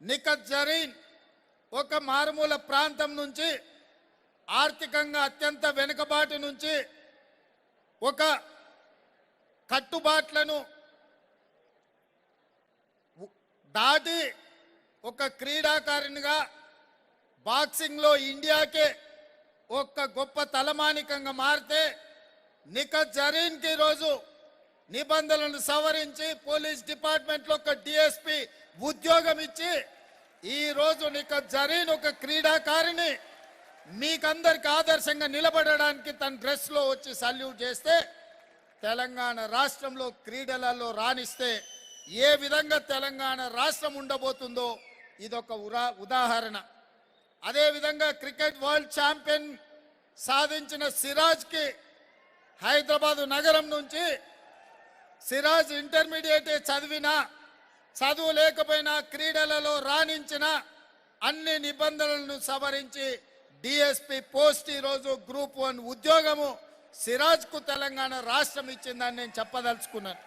నిఖత్ జరీన్ ఒక మారుమూల ప్రాంతం నుంచి ఆర్థికంగా అత్యంత వెనుకబాటు నుంచి ఒక కట్టుబాట్లను దాటి ఒక క్రీడాకారునిగా బాక్సింగ్లో ఇండియాకే ఒక గొప్ప తలమానికంగా మారితే నిఖత్ జరీన్కి ఈరోజు నిబంధనలను సవరించి పోలీస్ డిపార్ట్మెంట్లో ఒక డిఎస్పి ఉద్యోగం ఇచ్చి ఈ రోజు నిఖత్ జరీన్ ఒక క్రీడాకారిణి మీకందరికి ఆదర్శంగా నిలబడడానికి తన డ్రెస్లో వచ్చి సల్యూట్ చేస్తే తెలంగాణ రాష్ట్రంలో క్రీడలలో రాణిస్తే ఏ విధంగా తెలంగాణ రాష్ట్రం ఉండబోతుందో ఇదొక ఉరా ఉదాహరణ. అదేవిధంగా క్రికెట్ వరల్డ్ ఛాంపియన్ సాధించిన సిరాజ్కి హైదరాబాదు నగరం నుంచి సిరాజ్ ఇంటర్మీడియట్ చదివినా చదువు లేకపోయినా క్రీడలలో రాణించిన అన్ని నిబంధనలను సవరించి డిఎస్పి పోస్ట్ ఈరోజు గ్రూప్ వన్ ఉద్యోగము సిరాజ్కు తెలంగాణ రాష్ట్రం ఇచ్చిందని నేను చెప్పదలుచుకున్నాను.